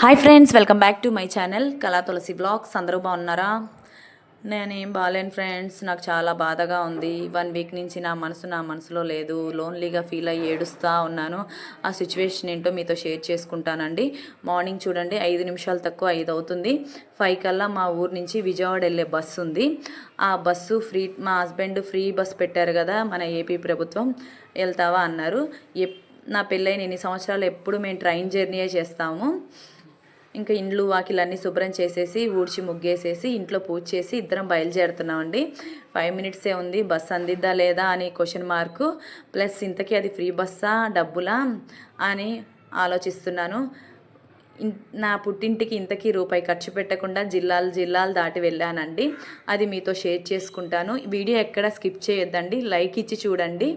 Hi friends welcome back to my channel Kala Tulasi blogs అందరూ బాగున్నారా? నేనేం బాగాలేను friends నాకు చాలా బాధగా ఉంది. వన్ వీక్ నుంచి నా మనసు నా మనసులో లేదు. లోన్లీగా ఫీల్ అయ్యి ఏడుస్తూ ఉన్నాను. ఆ సిచ్యువేషన్ ఏంటో మీతో షేర్ చేసుకుంటానండి. మార్నింగ్ చూడండి ఐదు నిమిషాలు తక్కువ ఐదు అవుతుంది. ఫైవ్ కల్లా మా ఊరు నుంచి విజయవాడ వెళ్ళే బస్సు ఉంది. ఆ బస్సు ఫ్రీ మా హస్బెండ్ ఫ్రీ బస్ పెట్టారు కదా మన ఏపీ ప్రభుత్వం. వెళ్తావా? అన్నారు. ఎప్ నా పెళ్ళైన ఎన్ని సంవత్సరాలు ఎప్పుడు మేము ట్రైన్ జర్నీయే చేస్తాము? ఇంకా ఇండ్లు వాకిలన్నీ శుభ్రం చేసేసి ఊడ్చి ముగ్గేసేసి ఇంట్లో పూజ చేసి ఇద్దరం బయలుదేరుతున్నామండి. ఫైవ్ మినిట్సే ఉంది. బస్ అందిద్దా లేదా అని క్వశ్చన్ మార్కు ప్లస్ ఇంతకీ అది ఫ్రీ బస్సా డబ్బులా అని ఆలోచిస్తున్నాను. నా పుట్టింటికి ఇంతకీ రూపాయి ఖర్చు పెట్టకుండా జిల్లాలు జిల్లాలు దాటి వెళ్ళానండి. అది మీతో షేర్ చేసుకుంటాను. వీడియో ఎక్కడ స్కిప్ చేయొద్దండి. లైక్ ఇచ్చి చూడండి.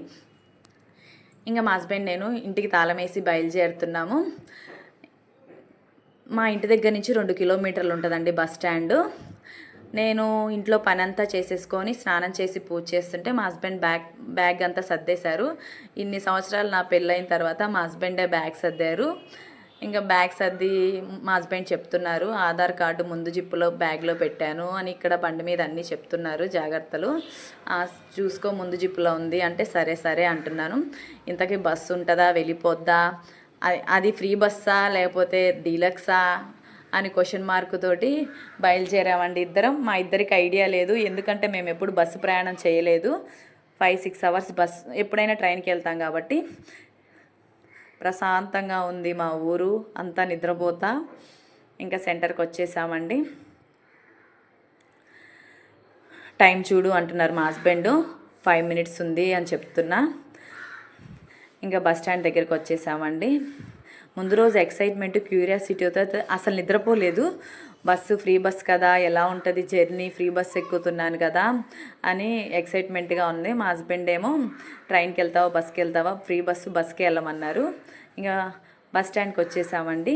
ఇంకా మా హస్బెండ్ నేను ఇంటికి తాళం వేసి బయలుదేరుతున్నాము. మా ఇంటి దగ్గర నుంచి రెండు కిలోమీటర్లు ఉంటుందండి బస్ స్టాండ్. నేను ఇంట్లో పని అంతా చేసేసుకొని స్నానం చేసి పూజ చేస్తుంటే మా హస్బెండ్ బ్యాగ్ బ్యాగ్ అంతా సర్దేశారు. ఇన్ని సంవత్సరాలు నా పెళ్ళైన తర్వాత మా హస్బెండే బ్యాగ్ సర్దారు. ఇంకా బ్యాగ్ సర్ది మా హస్బెండ్ చెప్తున్నారు ఆధార్ కార్డు ముందు జిప్పులో బ్యాగ్లో పెట్టాను అని ఇక్కడ బండి మీద అన్నీ చెప్తున్నారు జాగ్రత్తలు. చూసుకో ముందు జిప్పులో ఉంది అంటే సరే సరే అంటున్నాను. ఇంతకీ బస్సు ఉంటుందా? వెళ్ళిపోద్దా? అది అది ఫ్రీ బస్సా లేకపోతే డీలక్సా అని క్వశ్చన్ మార్క్ తోటి బయలుదేరామండి ఇద్దరం. మా ఇద్దరికి ఐడియా లేదు. ఎందుకంటే మేము ఎప్పుడు బస్సు ప్రయాణం చేయలేదు. ఫైవ్ సిక్స్ అవర్స్ బస్ ఎప్పుడైనా ట్రైన్కి వెళ్తాం కాబట్టి. ప్రశాంతంగా ఉంది మా ఊరు. అంతా నిద్రపోతా. ఇంకా సెంటర్కి వచ్చేసామండి. టైం చూడు అంటున్నారు మా హస్బెండ్. ఫైవ్ మినిట్స్ ఉంది అని చెప్తున్నా. ఇంకా బస్ స్టాండ్ దగ్గరికి వచ్చేసామండి. ముందు రోజు ఎక్సైట్మెంట్ క్యూరియాసిటీతో అసలు నిద్రపోలేదు. బస్సు ఫ్రీ బస్ కదా ఎలా ఉంటుంది జర్నీ ఫ్రీ బస్ ఎక్కుతున్నాను కదా అని ఎక్సైట్మెంట్గా ఉంది. మా హస్బెండ్ ఏమో ట్రైన్కి వెళ్తావా బస్కి వెళ్తావా? ఫ్రీ బస్సు బస్కి వెళ్ళమన్నారు. ఇంకా బస్ స్టాండ్కి వచ్చేసామండి.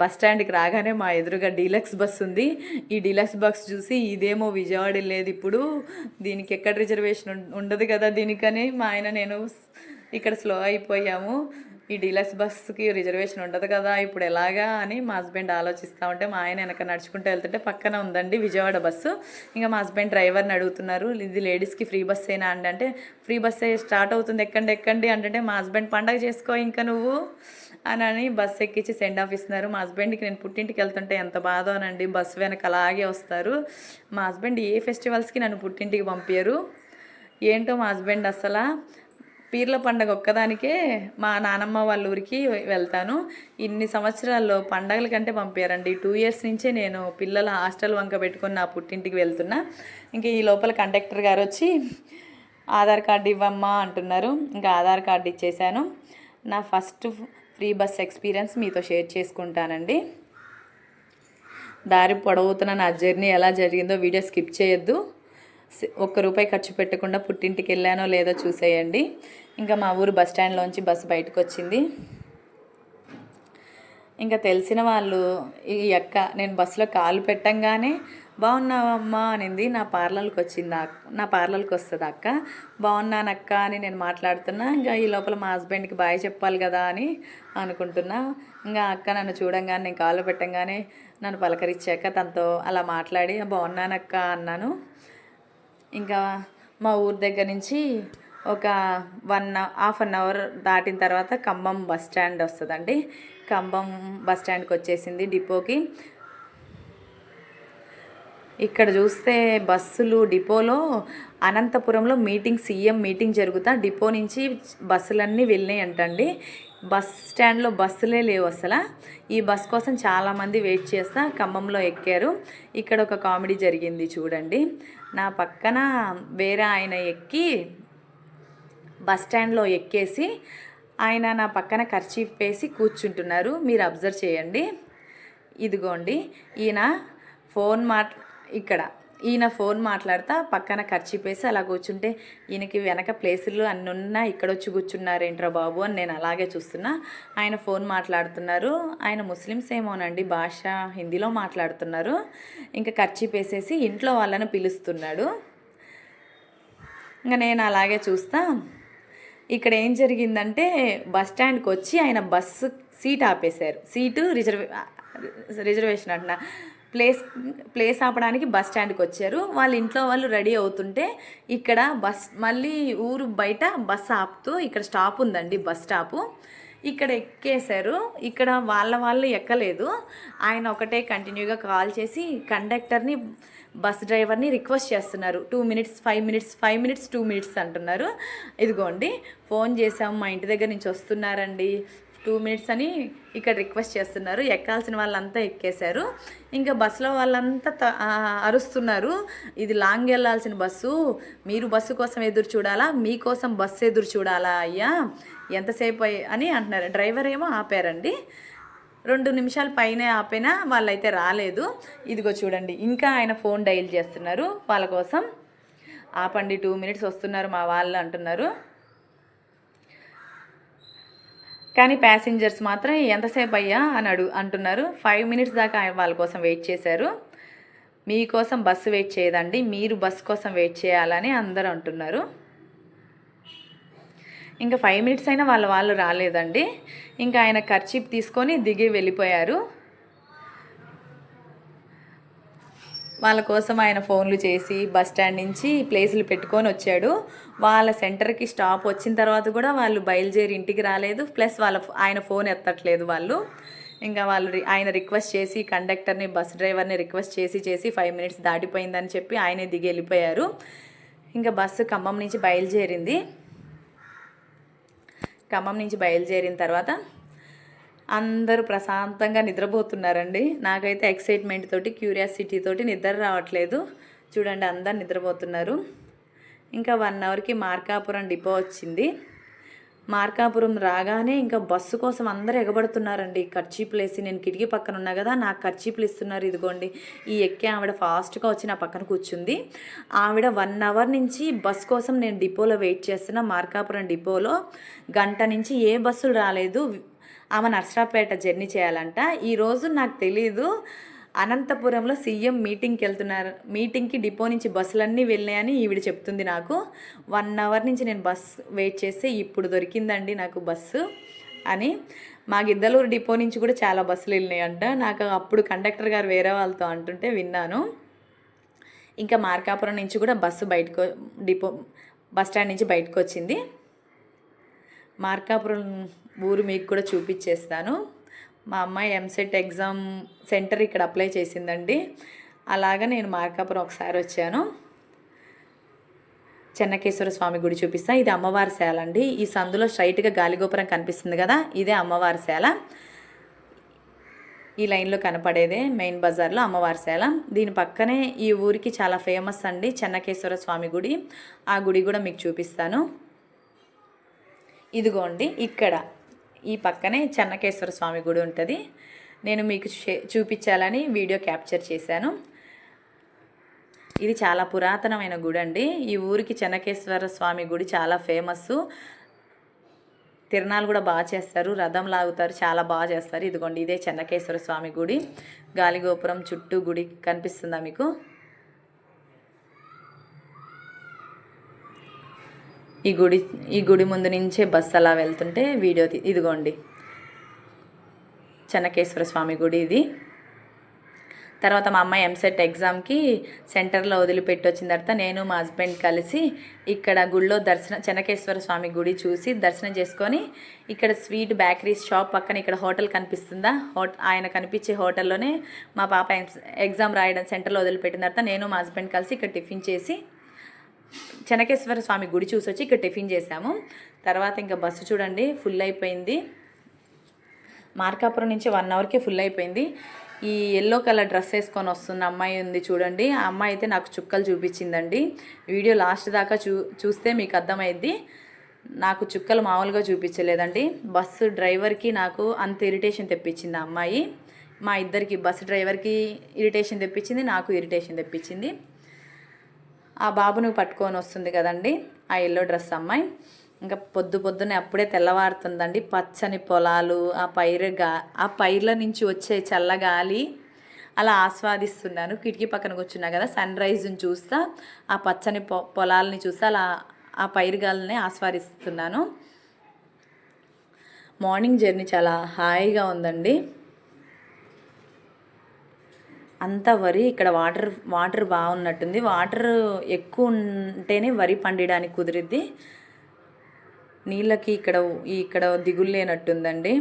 బస్ స్టాండ్కి రాగానే మా ఎదురుగా డీలక్స్ బస్ ఉంది. ఈ డీలక్స్ బస్ చూసి ఇదేమో విజయవాడ వెళ్ళేది ఇప్పుడు. దీనికి ఎక్కడ రిజర్వేషన్ ఉండదు కదా దీనికని. మా ఆయన నేను ఇక్కడ స్లో అయిపోయాము. ఈ డీలక్స్ బస్సుకి రిజర్వేషన్ ఉండదు కదా ఇప్పుడు ఎలాగా అని మా హస్బెండ్ ఆలోచిస్తూ ఉంటే మా ఆయన వెనక నడుచుకుంటూ వెళ్తుంటే పక్కన ఉందండి విజయవాడ బస్సు. ఇంకా మా హస్బెండ్ డ్రైవర్ని అడుగుతున్నారు ఇది లేడీస్కి ఫ్రీ బస్ అయినా అండి అంటే ఫ్రీ బస్సే స్టార్ట్ అవుతుంది ఎక్కండి ఎక్కండి అంటే మా హస్బెండ్ పండగ చేసుకో ఇంకా నువ్వు అని అని బస్సు ఎక్కించి సెండ్ ఆఫ్ ఇస్తున్నారు. మా హస్బెండ్కి నేను పుట్టింటికి వెళ్తుంటే ఎంత బాధోనండి బస్సు వెనక అలాగే వస్తారు. మా హస్బెండ్ ఏ ఫెస్టివల్స్కి నన్ను పుట్టింటికి పంపారు ఏంటో మా హస్బెండ్ అసలు? పీర్ల పండగ ఒక్కదానికే మా నానమ్మ వాళ్ళ ఊరికి వెళ్తాను. ఇన్ని సంవత్సరాల్లో పండగల కంటే పంపారండి. టూ ఇయర్స్ నుంచే నేను పిల్లల హాస్టల్ వంక పెట్టుకొని నా పుట్టింటికి వెళ్తున్నా. ఇంకా ఈ లోపల కండక్టర్ గారు వచ్చి ఆధార్ కార్డు ఇవ్వమ్మా అంటున్నారు. ఇంకా ఆధార్ కార్డు ఇచ్చేసాను నా ఫస్ట్ ఫ్రీ బస్ ఎక్స్పీరియన్స్ మీతో షేర్ చేసుకుంటానండి. దారి పొడవుతున్న నా జర్నీ ఎలా జరిగిందో వీడియో స్కిప్ చేయొద్దు. ఒక్క రూపాయి ఖర్చు పెట్టకుండా పుట్టింటికి వెళ్ళానో లేదో చూసేయండి. ఇంకా మా ఊరు బస్ స్టాండ్లోంచి బస్సు బయటకు వచ్చింది ఇంకా తెలిసిన వాళ్ళు ఈ అక్క నేను బస్సులో కాలు పెట్టంగానే బాగున్నావమ్మా అనింది. నా పార్లర్కి వచ్చింది అక్క- నా పార్లర్కి వస్తుంది అక్క. బాగున్నానక్క అని నేను మాట్లాడుతున్నా. ఇంకా ఈ లోపల మా హస్బెండ్కి బాయ్ చెప్పాలి కదా అని అనుకుంటున్నా. ఇంకా అక్క నన్ను చూడంగానే నేను కాలు పెట్టంగానే నన్ను పలకరించాక తనతో అలా మాట్లాడి బాగున్నానక్క అన్నాను. ఇంకా మా ఊరి దగ్గర నుంచి ఒక వన్ హాఫ్ అన్ అవర్ దాటిన తర్వాత ఖమ్మం బస్ స్టాండ్ వస్తుందండి. ఖమ్మం బస్ స్టాండ్కి వచ్చేసింది డిపోకి. ఇక్కడ చూస్తే బస్సులు డిపోలో అనంతపురంలో మీటింగ్ సీఎం మీటింగ్ జరుగుతా డిపో నుంచి బస్సులన్నీ వెళ్ళినాయి అంటండి బస్ స్టాండ్లో బస్సులే లేవు అసలు. ఈ బస్ కోసం చాలామంది వెయిట్ చేస్తా ఖమ్మంలో ఎక్కారు. ఇక్కడ ఒక కామెడీ జరిగింది చూడండి. నా పక్కన వేరే ఆయన ఎక్కి బస్ స్టాండ్లో ఎక్కేసి ఆయన నా పక్కన ఖర్చీఫ్ వేసి కూర్చుంటున్నారు. మీరు అబ్జర్వ్ చేయండి. ఇదిగోండి ఈయన ఫోన్ మాట్ ఇక్కడ. ఈయన ఫోన్ మాట్లాడతా పక్కన ఖర్చు అలా కూర్చుంటే ఈయనకి వెనక ప్లేసులు అన్ని ఉన్నా ఇక్కడ వచ్చి కూర్చున్నారేంట్రా బాబు అని నేను అలాగే చూస్తున్నా. ఆయన ఫోన్ మాట్లాడుతున్నారు. ఆయన ముస్లిమ్స్ ఏమోనండి భాష హిందీలో మాట్లాడుతున్నారు. ఇంకా ఖర్చిపేసేసి ఇంట్లో వాళ్ళని పిలుస్తున్నాడు. ఇంకా నేను అలాగే చూస్తా. ఇక్కడ ఏం జరిగిందంటే బస్ స్టాండ్కి వచ్చి ఆయన బస్సు సీట్ ఆపేశారు. సీటు రిజర్వే రిజర్వేషన్ అంటున్నా. ప్లేస్ ప్లేస్ ఆపడానికి బస్ స్టాండ్కి వచ్చారు. వాళ్ళ ఇంట్లో వాళ్ళు రెడీ అవుతుంటే ఇక్కడ బస్ మళ్ళీ ఊరు బయట బస్ ఆపుతూ ఇక్కడ స్టాప్ ఉందండి బస్ స్టాపు. ఇక్కడ ఎక్కేశారు. ఇక్కడ వాళ్ళ వాళ్ళు ఎక్కలేదు. ఆయన ఒకటే కంటిన్యూగా కాల్ చేసి కండక్టర్ని బస్ డ్రైవర్ని రిక్వెస్ట్ చేస్తున్నారు. Two minutes five minutes five minutes two minutes అంటున్నారు. ఇదిగోండి ఫోన్ చేసాము మా ఇంటి దగ్గర నుంచి వస్తున్నారండి. టూ మినిట్స్ అని ఇక్కడ రిక్వెస్ట్ చేస్తున్నారు. ఎక్కాల్సిన వాళ్ళంతా ఎక్కేశారు. ఇంకా బస్సులో వాళ్ళంతా త- అరుస్తున్నారు. ఇది లాంగ్ వెళ్ళాల్సిన బస్సు. మీరు బస్సు కోసం ఎదురు చూడాలా? మీకోసం బస్సు ఎదురు చూడాలా అయ్యా? ఎంతసేపు అని అంటున్నారు. డ్రైవర్ ఏమో ఆపారండి. రెండు నిమిషాల పైనే ఆపినా వాళ్ళైతే రాలేదు. ఇదిగో చూడండి. ఇంకా ఆయన ఫోన్ డైల్ చేస్తున్నారు. వాళ్ళ కోసం. ఆపండి టూ మినిట్స్ వస్తున్నారు మా వాళ్ళు అంటున్నారు. కానీ ప్యాసింజర్స్ మాత్రం ఎంతసేపు అయ్యా? అని అడుగు అంటున్నారు. ఫైవ్ మినిట్స్ దాకా ఆయన వాళ్ళ కోసం వెయిట్ చేశారు. మీకోసం బస్సు వెయిట్ చేయదండి. మీరు బస్ కోసం వెయిట్ చేయాలని అందరూ అంటున్నారు. ఇంకా ఫైవ్ మినిట్స్ అయినా వాళ్ళ వాళ్ళు రాలేదండి. ఇంకా ఆయన ఖర్చీప్ తీసుకొని దిగి వెళ్ళిపోయారు. వాళ్ళ కోసం ఆయన ఫోన్లు చేసి బస్ స్టాండ్ నుంచి ప్లేసులు పెట్టుకొని వచ్చాడు. వాళ్ళ సెంటర్కి స్టాప్ వచ్చిన తర్వాత కూడా వాళ్ళు బయలుదేరి ఇంటికి రాలేదు. ప్లస్ వాళ్ళ ఆయన ఫోన్ ఎత్తట్లేదు వాళ్ళు. ఇంకా వాళ్ళు రి- ఆయన రిక్వెస్ట్ చేసి కండక్టర్ని బస్ డ్రైవర్ని రిక్వెస్ట్ చేసి చేసి ఫైవ్ మినిట్స్ దాటిపోయిందని చెప్పి ఆయనే దిగి వెళ్ళిపోయారు. ఇంకా బస్సు ఖమ్మం నుంచి బయలుదేరింది. ఖమ్మం నుంచి బయలుదేరిన తర్వాత అందరూ ప్రశాంతంగా నిద్రపోతున్నారండి. నాకైతే ఎక్సైట్మెంట్ తోటి క్యూరియాసిటీ తోటి నిద్ర రావట్లేదు. చూడండి అందరు నిద్రపోతున్నారు. ఇంకా వన్ అవర్కి మార్కాపురం డిపో వచ్చింది. మార్కాపురం రాగానే ఇంకా బస్సు కోసం అందరూ ఎగబడుతున్నారండి. ఖర్చీపులు వేసి నేను కిటికీ పక్కన ఉన్నా కదా నాకు ఖర్చీపులు ఇస్తున్నారు. ఇదిగోండి ఈ ఎక్కే ఆవిడ ఫాస్ట్గా వచ్చి నా పక్కన కూర్చుంది. ఆవిడ వన్ అవర్ నుంచి బస్ కోసం నేను డిపోలో వెయిట్ చేస్తున్నా మార్కాపురం డిపోలో గంట నుంచి ఏ బస్సులు రాలేదు. ఆమె నర్సరాపేట జర్నీ చేయాలంట. ఈరోజు నాకు తెలీదు. అనంతపురంలో సీఎం మీటింగ్కి వెళ్తున్నారు. మీటింగ్కి డిపో నుంచి బస్సులన్నీ వెళ్ళాయని ఈవిడ చెప్తుంది నాకు. వన్ అవర్ నుంచి నేను బస్ వెయిట్ చేస్తే ఇప్పుడు దొరికిందండి నాకు బస్సు అని. మా గిద్దలూరు డిపో నుంచి కూడా చాలా బస్సులు వెళ్ళినాయంట. నాకు అప్పుడు కండక్టర్ గారు వేరే వాళ్ళతో అంటుంటే విన్నాను. ఇంకా మార్కాపురం నుంచి కూడా బస్సు బయటకు డిపో బస్ స్టాండ్ నుంచి బయటకు వచ్చింది. మార్కాపురం ఊరు మీకు కూడా చూపించేస్తాను. మా అమ్మాయి ఎంసెట్ ఎగ్జామ్ సెంటర్ ఇక్కడ అప్లై చేసిందండి. అలాగా నేను మార్కాపురం ఒకసారి వచ్చాను. చెన్నకేశ్వర స్వామి గుడి చూపిస్తా. ఇది అమ్మవారి శాల అండి. ఈ సందులో స్ట్రైట్గా గాలిగోపురం కనిపిస్తుంది కదా ఇదే అమ్మవారి శాల. ఈ లైన్లో కనపడేదే మెయిన్ బజార్లో అమ్మవారి శాల. దీని పక్కనే ఈ ఊరికి చాలా ఫేమస్ అండి చెన్నకేశ్వర స్వామి గుడి. ఆ గుడి కూడా మీకు చూపిస్తాను. ఇదిగోండి ఇక్కడ ఈ పక్కనే చెన్నకేశ్వర స్వామి గుడి ఉంటుంది. నేను మీకు చూపించాలని వీడియో క్యాప్చర్ చేశాను. ఇది చాలా పురాతనమైన గుడి అండి ఈ ఊరికి చెన్నకేశ్వర స్వామి గుడి చాలా ఫేమస్ తిరణాలు కూడా బాగా చేస్తారు. రథం లాగుతారు. చాలా బాగా చేస్తారు. ఇదిగోండి ఇదే చెన్నకేశ్వర స్వామి గుడి. గాలిగోపురం చుట్టూ గుడి కనిపిస్తుందా మీకు? ఈ గుడి ఈ గుడి ముందు నుంచే బస్సు అలా వెళ్తుంటే వీడియో ఇదిగోండి. చెన్నకేశ్వర స్వామి గుడి ఇది. తర్వాత మా అమ్మాయి ఎంసెట్ ఎగ్జామ్కి సెంటర్లో వదిలిపెట్టి వచ్చిన తర్వాత నేను మా హస్బెండ్ కలిసి ఇక్కడ గుళ్ళో దర్శనం చెన్నకేశ్వర స్వామి గుడి చూసి దర్శనం చేసుకొని ఇక్కడ స్వీట్ బేకరీ షాప్ పక్కన ఇక్కడ హోటల్ కనిపిస్తుందా? హోట ఆయన కనిపించే హోటల్లోనే మా పాప ఎగ్జామ్ రాయడం సెంటర్లో వదిలిపెట్టిన తర్వాత నేను మా హస్బెండ్ కలిసి ఇక్కడ టిఫిన్ చేసి చెనకేశ్వర స్వామి గుడి చూసి వచ్చి ఇక్కడ టిఫిన్ చేసాము తర్వాత ఇంకా బస్సు చూడండి ఫుల్ అయిపోయింది. మార్కాపురం నుంచి వన్ అవర్కి ఫుల్ అయిపోయింది. ఈ ఎల్లో కలర్ డ్రెస్ వేసుకొని వస్తున్న అమ్మాయి ఉంది చూడండి. ఆ అమ్మాయి అయితే నాకు చుక్కలు చూపించిందండి. వీడియో లాస్ట్ దాకా చూ చూస్తే మీకు అర్థమైద్ది. నాకు చుక్కలు మామూలుగా చూపించలేదండి. బస్సు డ్రైవర్కి నాకు అంత ఇరిటేషన్ తెప్పించింది ఆ అమ్మాయి. మా ఇద్దరికి బస్సు డ్రైవర్కి ఇరిటేషన్ తెప్పించింది నాకు ఇరిటేషన్ తెప్పించింది. ఆ బాబును పట్టుకొని వస్తుంది కదండి ఆ ఎల్లో డ్రెస్ అమ్మాయి. ఇంకా పొద్దు పొద్దునే అప్పుడే తెల్లవారుతుందండి పచ్చని పొలాలు ఆ పైరు గా ఆ పైర్ల నుంచి వచ్చే చల్లగాలి అలా ఆస్వాదిస్తున్నాను. కిటికీ పక్కన కూర్చున్నా కదా సన్ రైజ్ని చూస్తా ఆ పచ్చని పొ పొలాలని చూస్తా అలా ఆ పైరుగాలని ఆస్వాదిస్తున్నాను. మార్నింగ్ జర్నీ చాలా హాయిగా ఉందండి. అంతా వరి ఇక్కడ వాటర్ వాటర్ బాగున్నట్టుంది. వాటర్ ఎక్కువ ఉంటేనే వరి పండడానికి కుదిరిద్ది. నీళ్ళకి ఇక్కడ ఇక్కడ దిగులు లేనట్టుందండి.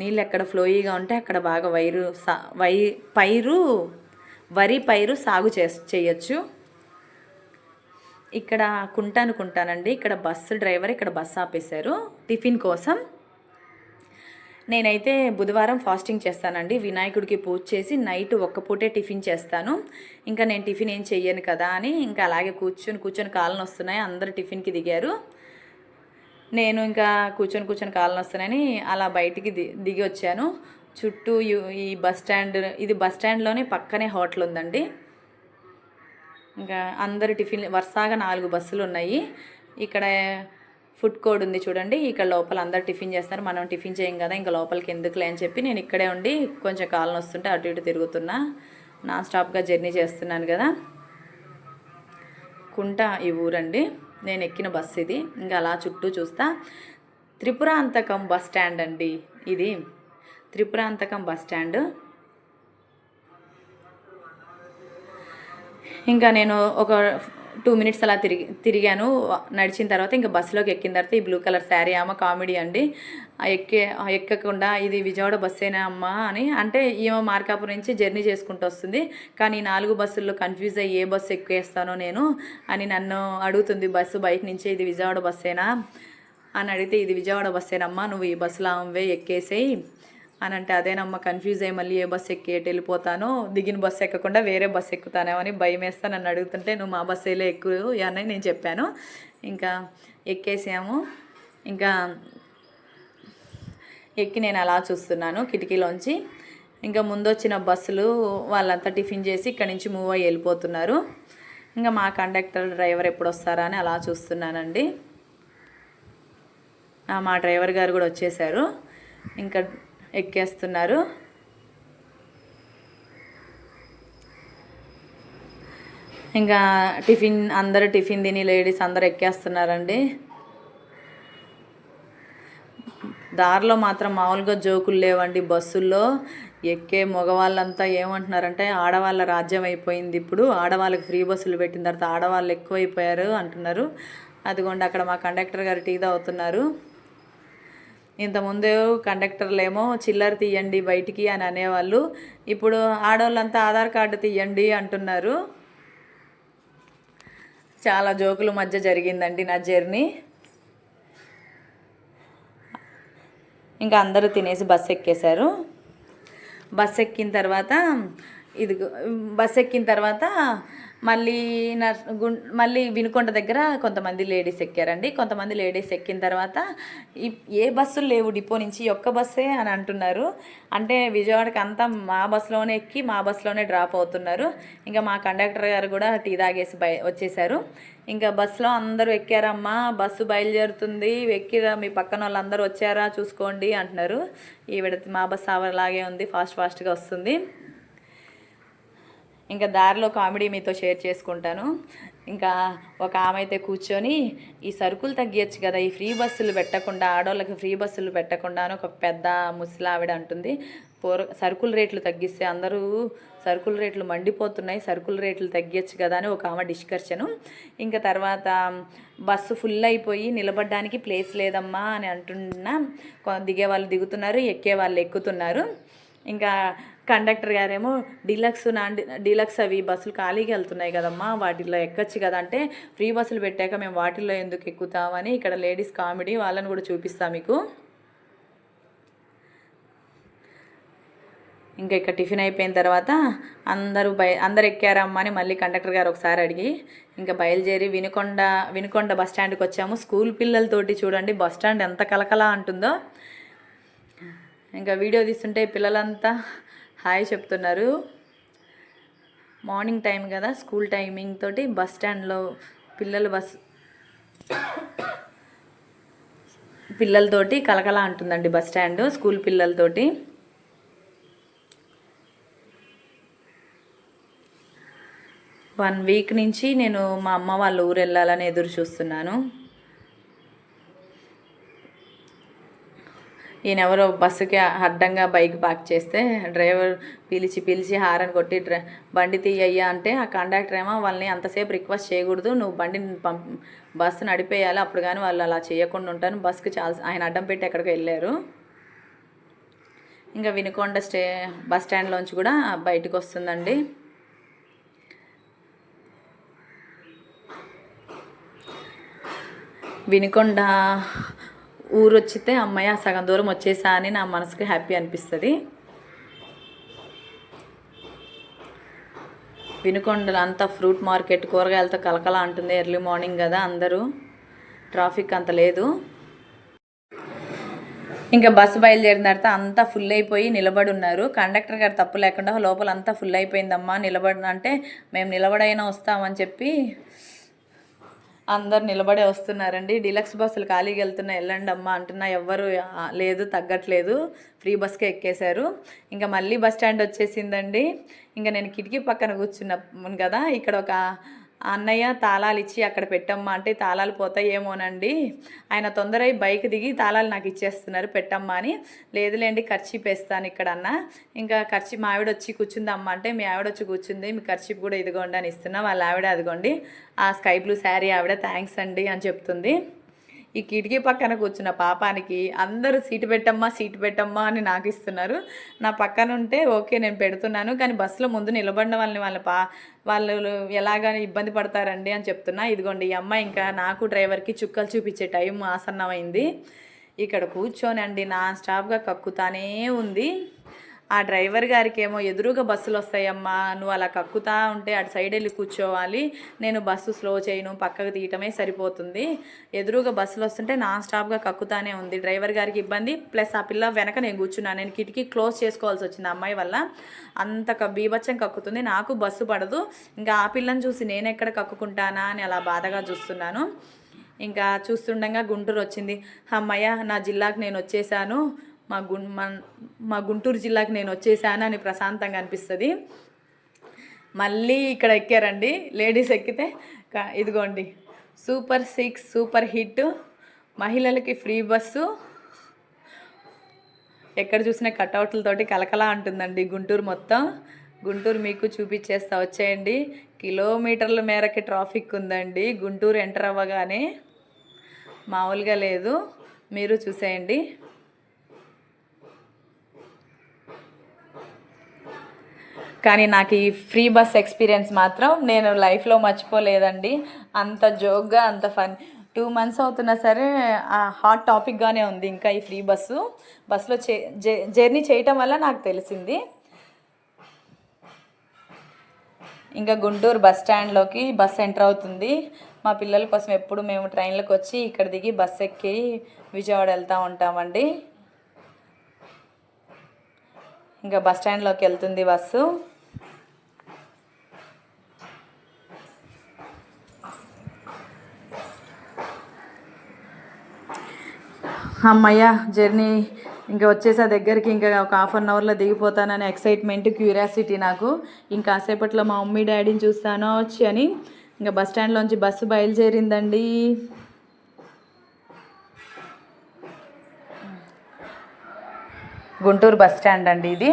నీళ్ళు ఎక్కడ ఫ్లోయిగా ఉంటే అక్కడ బాగా వైరు సా వై పైరు వరి పైరు సాగు చే చేయొచ్చు. ఇక్కడ కుంటానుకుంటానండి ఇక్కడ బస్సు డ్రైవర్ ఇక్కడ బస్సు ఆపేశారు. టిఫిన్ కోసం. నేనైతే బుధవారం ఫాస్టింగ్ చేస్తానండి. వినాయకుడికి పూజ చేసి నైట్ ఒక్క పూటే టిఫిన్ చేస్తాను. ఇంకా నేను టిఫిన్ ఏం చెయ్యను కదా అని ఇంకా అలాగే కూర్చొని కూర్చొని కాళ్ళని వస్తున్నాయి అందరు టిఫిన్కి దిగారు. నేను ఇంకా కూర్చొని కూర్చొని కాళ్ళని వస్తున్నాయని అలా బయటికి ది దిగి వచ్చాను. చుట్టూ ఈ బస్ స్టాండ్ ఇది బస్ స్టాండ్లోనే పక్కనే హోటల్ ఉందండి. ఇంకా అందరు టిఫిన్ వరుసగా నాలుగు బస్సులు ఉన్నాయి. ఇక్కడ ఫుడ్ కోడ్ ఉంది చూడండి. ఇక్కడ లోపల అందరు టిఫిన్ చేస్తారు. మనం టిఫిన్ చేయం కదా ఇంకా లోపలికి ఎందుకులే అని చెప్పి నేను ఇక్కడే ఉండి కొంచెం కాలం వస్తుంటే అటు ఇటు తిరుగుతున్నా. నాన్ స్టాప్గా జర్నీ చేస్తున్నాను కదా. కుంట ఈ ఊరండి. నేను ఎక్కిన బస్సు ఇది. ఇంకా అలా చుట్టూ చూస్తా. త్రిపురాంతకం బస్ స్టాండ్ అండి ఇది. Tripurantakam bus stand. ఇంకా నేను ఒక టూ మినిట్స్ అలా తిరిగి తిరిగాను. నడిచిన తర్వాత ఇంకా బస్సులోకి ఎక్కిన తర్వాత ఈ బ్లూ కలర్ శారీ ఆమె కామెడీ అండి. ఎక్కే ఎక్కకుండా ఇది విజయవాడ బస్సేనా అమ్మా అని. అంటే ఈమె మార్కాపురం నుంచి జర్నీ చేసుకుంటూ వస్తుంది. కానీ నాలుగు బస్సుల్లో కన్ఫ్యూజ్ అయ్యి ఏ బస్సు ఎక్కేస్తానో నేను అని నన్ను అడుగుతుంది బస్సు బయట నుంచి ఇది విజయవాడ బస్సేనా? అని అడిగితే ఇది విజయవాడ బస్సేనమ్మా నువ్వు ఈ బస్సులో ఆమెవే ఎక్కేసేయి. అని అంటే అదేనమ్మా కన్ఫ్యూజ్ అయ్యి మళ్ళీ ఏ బస్సు ఎక్కి ఎటు వెళ్ళిపోతానో దిగిన బస్సు ఎక్కకుండా వేరే బస్సు ఎక్కుతానేమో అని భయం వేస్తా నన్ను అడుగుతుంటే నువ్వు మా బస్సులో ఎక్కువ అని నేను చెప్పాను. ఇంకా ఎక్కేసాము. ఇంకా ఎక్కి నేను అలా చూస్తున్నాను కిటికీలోంచి. ఇంకా ముందు వచ్చిన బస్సులు వాళ్ళంతా టిఫిన్ చేసి ఇక్కడి నుంచి మూవ్ అయ్యి వెళ్ళిపోతున్నారు. ఇంకా మా కండక్టర్ డ్రైవర్ ఎప్పుడు వస్తారా అని అలా చూస్తున్నానండి. మా డ్రైవర్ గారు కూడా వచ్చేసారు. ఇంకా ఎక్కేస్తున్నారు. ఇంకా టిఫిన్ అందరు టిఫిన్ తిని లేడీస్ అందరు ఎక్కేస్తున్నారండి. దారిలో మాత్రం మామూలుగా జోకులు లేవండి బస్సుల్లో. ఎక్కే మగవాళ్ళంతా ఏమంటున్నారంటే ఆడవాళ్ళ రాజ్యం అయిపోయింది ఇప్పుడు ఆడవాళ్ళకి ఫ్రీ బస్సులు పెట్టిన తర్వాత ఆడవాళ్ళు ఎక్కువైపోయారు అంటున్నారు. అదిగోండి అక్కడ మా కండక్టర్ గారు టీ తాగుతున్నారు. ఇంతకుముందు కండక్టర్లేమో చిల్లర తీయండి బయటికి అని అనేవాళ్ళు. ఇప్పుడు ఆడవాళ్ళంతా ఆధార్ కార్డు తీయండి అంటున్నారు. చాలా జోకుల మధ్య జరిగిందండి నా జర్నీ. ఇంకా అందరూ తినేసి బస్ ఎక్కేశారు బస్ ఎక్కిన తర్వాత ఇది బస్ ఎక్కిన తర్వాత మళ్ళీ నర్ మళ్ళీ వినుకొండ దగ్గర కొంతమంది లేడీస్ ఎక్కారండి. కొంతమంది లేడీస్ ఎక్కిన తర్వాత ఏ బస్సులు లేవు డిపో నుంచి ఒక్క బస్సే అని అంటున్నారు. అంటే విజయవాడకి అంతా మా బస్సులోనే ఎక్కి మా బస్సులోనే డ్రాప్ అవుతున్నారు. ఇంకా మా కండక్టర్ గారు కూడా టీ తాగేసి బయ వచ్చేసారు ఇంకా బస్సులో అందరూ ఎక్కారమ్మా బస్సు బయలుదేరుతుంది. ఎక్కిరా మీ పక్కన వాళ్ళందరూ వచ్చారా చూసుకోండి అంటున్నారు. ఈవిడ మా బస్సు అలాగే ఉంది ఫాస్ట్ ఫాస్ట్గా వస్తుంది. ఇంకా దారిలో కామెడీ మీతో షేర్ చేసుకుంటాను. ఇంకా ఒక ఆమె అయితే కూర్చొని ఈ సరుకులు తగ్గించచ్చు కదా ఈ ఫ్రీ బస్సులు పెట్టకుండా ఆడవాళ్ళకి ఫ్రీ బస్సులు పెట్టకుండా అని ఒక పెద్ద ముసలావిడ అంటుంది. పూర్ సరుకుల రేట్లు తగ్గిస్తే అందరూ సరుకుల రేట్లు మండిపోతున్నాయి సరుకుల రేట్లు తగ్గించచ్చు కదా అని ఒక ఆమె డిస్కర్షను ఇంకా తర్వాత బస్సు ఫుల్ అయిపోయి నిలబడడానికి ప్లేస్ లేదమ్మా అని అంటున్నా దిగే వాళ్ళు దిగుతున్నారు ఎక్కే వాళ్ళు ఎక్కుతున్నారు. ఇంకా కండక్టర్ గారేమో డీలక్స్ నాన్ డీలక్స్ అవి బస్సులు ఖాళీగా వెళ్తున్నాయి కదమ్మా వాటిల్లో ఎక్కొచ్చు కదా అంటే ఫ్రీ బస్సులు పెట్టాక మేము వాటిల్లో ఎందుకు ఎక్కుతామని ఇక్కడ లేడీస్ కామెడీ వాళ్ళని కూడా చూపిస్తాం మీకు. ఇంకా ఇక్కడ టిఫిన్ అయిపోయిన తర్వాత అందరూ బయ అందరు ఎక్కారమ్మా అని మళ్ళీ కండక్టర్ గారు ఒకసారి అడిగి ఇంకా బయలుదేరి వినుకొండ వినుకొండ బస్ స్టాండ్కి వచ్చాము. స్కూల్ పిల్లలతోటి చూడండి బస్ స్టాండ్ ఎంత కలకలా అంటుందో. ఇంకా వీడియో తీస్తుంటే పిల్లలంతా హాయ్ చెప్తున్నారు. మార్నింగ్ టైం కదా స్కూల్ టైమింగ్ తోటి బస్ స్టాండ్లో పిల్లలు బస్ పిల్లలతోటి కలకలా అంటుందండి బస్ స్టాండ్ స్కూల్ పిల్లలతోటి. వన్ వీక్ నుంచి నేను మా అమ్మ వాళ్ళ ఊరు వెళ్ళాలని ఎదురు చూస్తున్నాను. ఈయనెవరో బస్సుకి అడ్డంగా బైక్ పార్క్ చేస్తే డ్రైవర్ పిలిచి పిలిచి హారన్ కొట్టి డ్రై బండి తీయ్యా అంటే ఆ కండక్టర్ ఏమో వాళ్ళని అంతసేపు రిక్వెస్ట్ చేయకూడదు నువ్వు బండిని పంప్ బస్సు నడిపేయాలి అప్పుడు కానీ వాళ్ళు అలా చేయకుండా ఉంటాను బస్సుకి చాలా ఆయన అడ్డం పెట్టి ఎక్కడికి వెళ్ళారు. ఇంకా వినుకొండ స్టే బస్ స్టాండ్లోంచి కూడా బయటకు వస్తుందండి. వినుకొండ ఊరు వచ్చితే అమ్మయ్య సగం దూరం వచ్చేసా అని నా మనసుకి హ్యాపీ అనిపిస్తుంది. వినుకొండలు అంతా ఫ్రూట్ మార్కెట్ కూరగాయలతో కలకల అంటుంది ఎర్లీ మార్నింగ్ కదా అందరూ. ట్రాఫిక్ అంత లేదు. ఇంకా బస్సు బయలుదేరిన తర్వాత అంతా ఫుల్ అయిపోయి నిలబడి ఉన్నారు. కండక్టర్ గారు తప్పు లేకుండా లోపల అంతా ఫుల్ అయిపోయిందమ్మా నిలబడి అంటే మేము నిలబడైనా వస్తామని చెప్పి అందరు నిలబడే వస్తున్నారండి. డిలక్స్ బస్సులు ఖాళీకి వెళ్తున్నాయి వెళ్ళండి అమ్మా అంటున్నా ఎవ్వరు లేదు తగ్గట్లేదు. ఫ్రీ బస్కే ఎక్కేశారు. ఇంకా మళ్ళీ బస్ స్టాండ్ వచ్చేసిందండి. ఇంకా నేను కిటికీ పక్కన కూర్చున్నాను కదా ఇక్కడ ఒక అన్నయ్య తాళాలు ఇచ్చి అక్కడ పెట్టమ్మా అంటే తాళాలు పోతాయేమోనండి. ఆయన తొందర అయి బైక్ దిగి తాళాలు నాకు ఇచ్చేస్తున్నారు పెట్టమ్మా అని. లేదులేండి ఖర్చీప్ వేస్తాను ఇక్కడ అన్న ఇంకా ఖర్చు మా ఆవిడ వచ్చి కూర్చుందమ్మా అంటే మీ ఆవిడ వచ్చి కూర్చుంది మీ ఖర్చీప్ కూడా ఇదిగోండి అని ఇస్తున్నా వాళ్ళ ఆవిడ అదిగోండి ఆ స్కై బ్లూ శారీ ఆవిడ థ్యాంక్స్ అండి అని చెప్తుంది. ఈ కిటికీ పక్కన కూర్చున్న పాపానికి అందరూ సీటు పెట్టమ్మా సీటు పెట్టమ్మా అని నాకు ఇస్తున్నారు నా పక్కన ఉంటే ఓకే నేను పెడుతున్నాను కానీ బస్సులో ముందు నిలబడిన వాళ్ళని వాళ్ళ పా వాళ్ళు ఎలాగ ఇబ్బంది పడతారండి అని చెప్తున్నా. ఇదిగోండి ఈ అమ్మాయి ఇంకా నాకు డ్రైవర్కి చుక్కలు చూపించే టైం ఆసన్నమైంది. ఇక్కడ కూర్చోనండి నా స్టాప్గా కక్కుతానే ఉంది. ఆ డ్రైవర్ గారికి ఏమో ఎదురుగా బస్సులు వస్తాయమ్మా నువ్వు అలా కక్కుతా ఉంటే అటు సైడ్ వెళ్ళి కూర్చోవాలి నేను బస్సు స్లో చేయను పక్కకు తీయటమే సరిపోతుంది. ఎదురుగా బస్సులు వస్తుంటే నాన్ స్టాప్గా కక్కుతానే ఉంది. డ్రైవర్ గారికి ఇబ్బంది ప్లస్ ఆ పిల్ల వెనక నేను కూర్చున్నాను నేను కిటికీ క్లోజ్ చేసుకోవాల్సి వచ్చింది అమ్మాయి వల్ల. అంత బీభత్సం కక్కుతుంది నాకు బస్సు పడదు. ఇంకా ఆ పిల్లని చూసి నేను ఎక్కడ కక్కుకుంటానా అని అలా బాధగా చూస్తున్నాను. ఇంకా చూస్తుండగా గుంటూరు వచ్చింది అమ్మయ్య నా జిల్లాకు నేను వచ్చేసాను. మా గు మా గుంటూరు జిల్లాకి నేను వచ్చేసాను అని ప్రశాంతంగా అనిపిస్తుంది. మళ్ళీ ఇక్కడ ఎక్కారండి. లేడీస్ ఎక్కితే ఇదిగోండి. Super six super hit. మహిళలకి ఫ్రీ బస్సు. ఎక్కడ చూసినా కటౌట్లతోటి కలకలా అంటుందండి గుంటూరు మొత్తం. గుంటూరు మీకు చూపించేస్తా వచ్చేయండి. కిలోమీటర్ల మేరకి ట్రాఫిక్ ఉందండి. గుంటూరు ఎంటర్ అవ్వగానే మామూలుగా లేదు. మీరు చూసేయండి. కానీ నాకు ఈ ఫ్రీ బస్ ఎక్స్పీరియన్స్ మాత్రం నేను లైఫ్లో మర్చిపోలేదండి. అంత జోక్గా అంత ఫన్. టూ మంత్స్ అవుతున్నా సరే ఆ హాట్ టాపిక్గానే ఉంది ఇంకా ఈ ఫ్రీ బస్సు. బస్సులో చే జర్నీ చేయటం వల్ల నాకు తెలిసింది. ఇంకా గుంటూరు బస్ స్టాండ్లోకి బస్ ఎంటర్ అవుతుంది. మా పిల్లల కోసం ఎప్పుడు మేము ట్రైన్లోకి వచ్చి ఇక్కడ దిగి బస్ ఎక్కి విజయవాడ వెళ్తూ ఉంటామండి. ఇంకా బస్ స్టాండ్లోకి వెళ్తుంది బస్సు. అమ్మయ్య జర్నీ ఇంకా వచ్చేసా దగ్గరికి ఇంకా ఒక హాఫ్ అన్ అవర్లో దిగిపోతానని ఎక్సైట్మెంట్ క్యూరియాసిటీ నాకు. ఇంకా కాసేపట్లో మా మమ్మీ డాడీని చూస్తానో వచ్చి అని. ఇంకా బస్ స్టాండ్లోంచి బస్సు బయలుదేరిందండి. గుంటూరు బస్ స్టాండ్ అండి ఇది.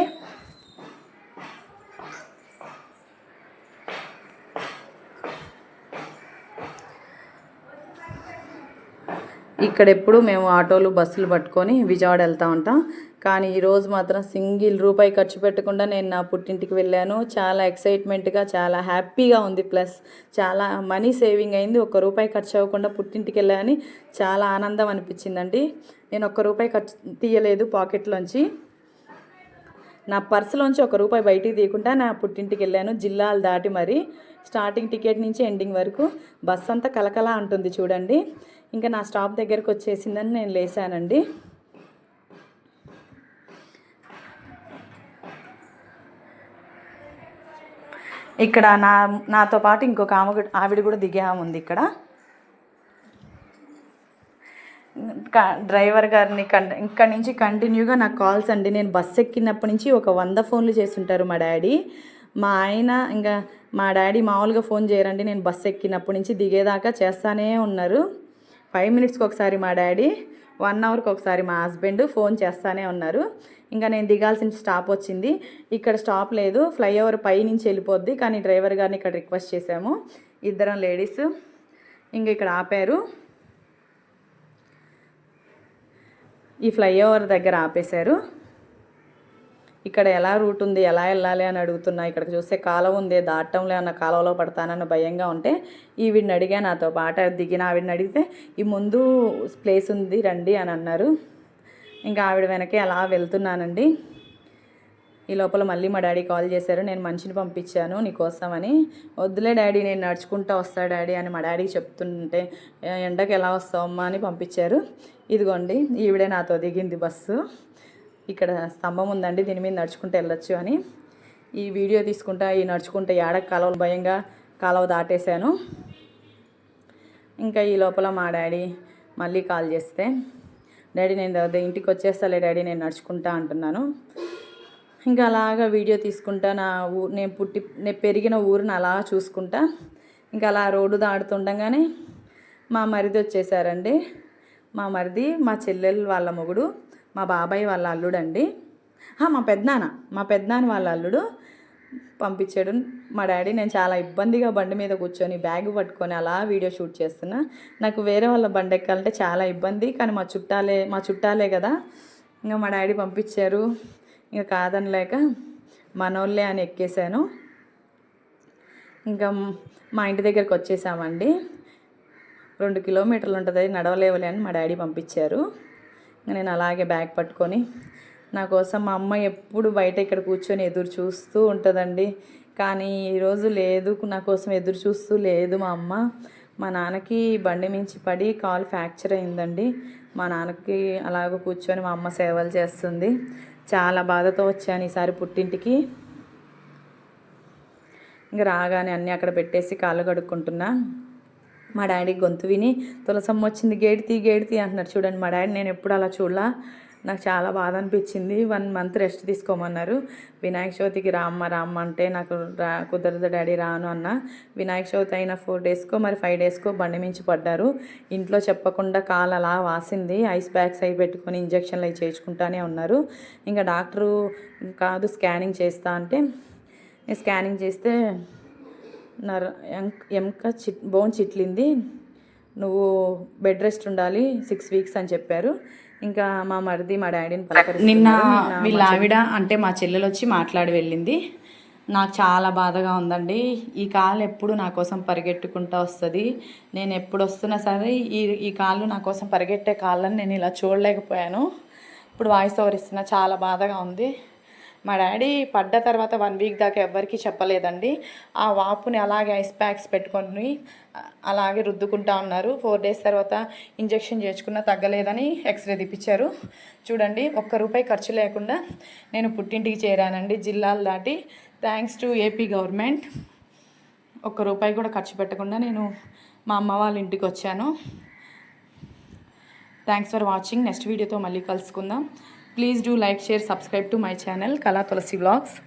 ఇక్కడ ఎప్పుడు మేము ఆటోలు బస్సులు పట్టుకొని విజయవాడ వెళ్తూ ఉంటాం. కానీ ఈరోజు మాత్రం సింగిల్ రూపాయి ఖర్చు పెట్టకుండా నేను నా పుట్టింటికి వెళ్ళాను. చాలా ఎక్సైట్మెంట్గా చాలా హ్యాపీగా ఉంది. ప్లస్ చాలా మనీ సేవింగ్ అయింది. ఒక్క రూపాయి ఖర్చు అవ్వకుండా పుట్టింటికి వెళ్ళాని చాలా ఆనందం అనిపించిందండి. నేను ఒక్క రూపాయి ఖర్చు తీయలేదు పాకెట్లోంచి. నా పర్సులోంచి ఒక రూపాయి బయటికి తీయకుండా నా పుట్టింటికి వెళ్ళాను. జిల్లాలు దాటి మరి స్టార్టింగ్ టికెట్ నుంచి ఎండింగ్ వరకు బస్ అంతా కలకలా ఉంటుంది చూడండి. ఇంకా నా స్టాప్ దగ్గరకు వచ్చేసిందని నేను లేసానండి. ఇక్కడ నా నాతో పాటు ఇంకొక ఆమె ఆవిడ కూడా దిగే ఉంది ఇక్కడ. డ్రైవర్ గారిని కం ఇక్కడ నుంచి కంటిన్యూగా నాకు కాల్స్ అండి. నేను బస్ ఎక్కినప్పటి నుంచి ఒక వంద ఫోన్లు చేస్తుంటారు మా డాడీ. మా ఆయన ఇంకా మా డాడీ మామూలుగా ఫోన్ చేయరండి. నేను బస్సు ఎక్కినప్పటి నుంచి దిగేదాకా చేస్తానే ఉన్నారు. ఫైవ్ మినిట్స్కి ఒకసారి మా డాడీ వన్ అవర్కి ఒకసారి మా హస్బెండ్ ఫోన్ చేస్తానే ఉన్నారు. ఇంకా నేను దిగాల్సిన స్టాప్ వచ్చింది. ఇక్కడ స్టాప్ లేదు. ఫ్లైఓవర్ పై నుంచి వెళ్ళిపోద్ది. కానీ డ్రైవర్ గారిని ఇక్కడ రిక్వెస్ట్ చేశాము. ఇద్దరం లేడీస్. ఇంకా ఇక్కడ ఆపారు. ఈ ఫ్లైఓవర్ దగ్గర ఆపేశారు. ఇక్కడ ఎలా రూట్ ఉంది ఎలా వెళ్ళాలి అని అడుగుతున్నా ఇక్కడికి చూస్తే కాలం ఉంది దాటంలే అన్న కాలువలో పడతానన్న భయంగా ఉంటే ఈవిడిని అడిగా నాతో పాట దిగిన ఆవిడని అడిగితే ఈ ముందు ప్లేస్ ఉంది రండి అని అన్నారు. ఇంకా ఆవిడ వెనకే అలా వెళ్తున్నానండి. ఈ లోపల మళ్ళీ మా డాడీ కాల్ చేశారు నేను మనిషిని పంపించాను నీకోసమని. వద్దులే డాడీ నేను నడుచుకుంటా వస్తా డాడీ అని మా డాడీకి చెప్తుంటే ఎండకు ఎండకి ఎలా వస్తావమ్మా అని పంపించారు. ఇదిగోండి ఈవిడే నాతో దిగింది బస్సు. ఇక్కడ స్తంభం ఉందండి దీని మీద నడుచుకుంటూ వెళ్ళొచ్చు అని. ఈ వీడియో తీసుకుంటా ఈ నడుచుకుంటా ఏడ కాలువలు భయంగా కాలువ దాటేశాను. ఇంకా ఈ లోపల మా డాడీ మళ్ళీ కాల్ చేస్తే డాడీ నేను ఇంటికి వచ్చేస్తాలే డాడీ నేను నడుచుకుంటా అంటున్నాను. ఇంకా అలాగా వీడియో తీసుకుంటా నా ఊ నేను పుట్టి నేను పెరిగిన ఊరిని అలా చూసుకుంటా. ఇంకా అలా రోడ్డు దాడుతుండగానే మా మరిది వచ్చేసారండి. మా మరిది మా చెల్లెలు వాళ్ళ మొగుడు మా బాబాయ్ వాళ్ళ అల్లుడండి. అండి మా పెద్దనాన్న మా పెద్దనాన్న వాళ్ళ అల్లుడు పంపించాడు. మా డాడీ నేను చాలా ఇబ్బందిగా బండి మీద కూర్చొని బ్యాగ్ పట్టుకొని అలా వీడియో షూట్ చేస్తున్నా. నాకు వేరే వాళ్ళ బండి ఎక్కాలంటే చాలా ఇబ్బంది కానీ మా చుట్టాలే మా చుట్టాలే కదా. ఇంకా మా డాడీ పంపించారు. ఇంకా కాదనలేక మనోళ్ళే అని ఎక్కేసాను ఇంకా మా ఇంటి దగ్గరికి వచ్చేసామండి. రెండు కిలోమీటర్లు ఉంటుంది నడవలేవులే అని మా డాడీ పంపించారు. నేను అలాగే బ్యాగ్ పట్టుకొని నా కోసం మా అమ్మ ఎప్పుడు బయట ఇక్కడ కూర్చొని ఎదురు చూస్తూ ఉంటుందండి. కానీ ఈరోజు లేదు నా కోసం ఎదురు చూస్తూ లేదు మా అమ్మ. మా నాన్నకి బండి మించి పడి కాల్ ఫ్రాక్చర్ అయిందండి. మా నాన్నకి అలాగ కూర్చొని మా అమ్మ సేవలు చేస్తుంది. చాలా బాధతో వచ్చాను ఈసారి పుట్టింటికి. ఇంకా రాగానే అన్నీ అక్కడ పెట్టేసి కాళ్ళు కడుక్కుంటున్నా. మా డాడీ గొంతు విని తులసమ్మ వచ్చింది గేడితి గేడితి అంటున్నారు చూడండి మా డాడీ నేను ఎప్పుడు అలా చూడలా. నాకు చాలా బాధ అనిపించింది. వన్ మంత్ రెస్ట్ తీసుకోమన్నారు. వినాయక చవితికి రామ్మ రామ్మ అంటే నాకు రా కుదరదు డాడీ రాను అన్న. వినాయక చవితి అయిన ఫోర్ డేస్కో మరి ఫైవ్ డేస్కో బండి మించి పడ్డారు. ఇంట్లో చెప్పకుండా కాలు అలా వాసింది. ఐస్ బ్యాగ్స్ అవి పెట్టుకొని ఇంజక్షన్లు అవి చేయించుకుంటానే ఉన్నారు. ఇంకా డాక్టరు కాదు స్కానింగ్ చేస్తా అంటే స్కానింగ్ చేస్తే నర ఎంక్- చిట్ బోన్ చిట్లింది. నువ్వు బెడ్ రెస్ట్ ఉండాలి సిక్స్ వీక్స్ అని చెప్పారు. ఇంకా మా మరిది మా డాడీని. నిన్న నిన్న వీళ్ళ ఆవిడ అంటే మా చెల్లెలు వచ్చి మాట్లాడి వెళ్ళింది. నాకు చాలా బాధగా ఉందండి. ఈ కాలు ఎప్పుడు నా కోసం పరిగెట్టుకుంటూ వస్తుంది. నేను ఎప్పుడు వస్తున్నా సరే ఈ ఈ కాళ్ళు నా కోసం పరిగెట్టే కాళ్ళని నేను ఇలా చూడలేకపోయాను. ఇప్పుడు వాయిస్ ఓవర్ ఇస్తున్నా చాలా బాధగా ఉంది. మా డాడీ పడ్డ తర్వాత వన్ వీక్ దాకా ఎవ్వరికీ చెప్పలేదండి. ఆ వాపుని అలాగే ఐస్ ప్యాక్స్ పెట్టుకొని అలాగే రుద్దుకుంటా ఉన్నారు. ఫోర్ డేస్ తర్వాత ఇంజెక్షన్ చేర్చుకున్న తగ్గలేదని ఎక్స్రే తీపిచ్చారు. చూడండి ఒక్క రూపాయి ఖర్చు లేకుండా నేను పుట్టింటికి చేరానండి. జిల్లాలు దాటి థ్యాంక్స్ టు ఏపీ గవర్నమెంట్. ఒక్క రూపాయి కూడా ఖర్చు పెట్టకుండా నేను మా అమ్మ వాళ్ళ ఇంటికి వచ్చాను. Thanks for watching. నెక్స్ట్ వీడియోతో మళ్ళీ కలుసుకుందాం. Please do like, share, subscribe to my channel Kala Tulasi Vlogs.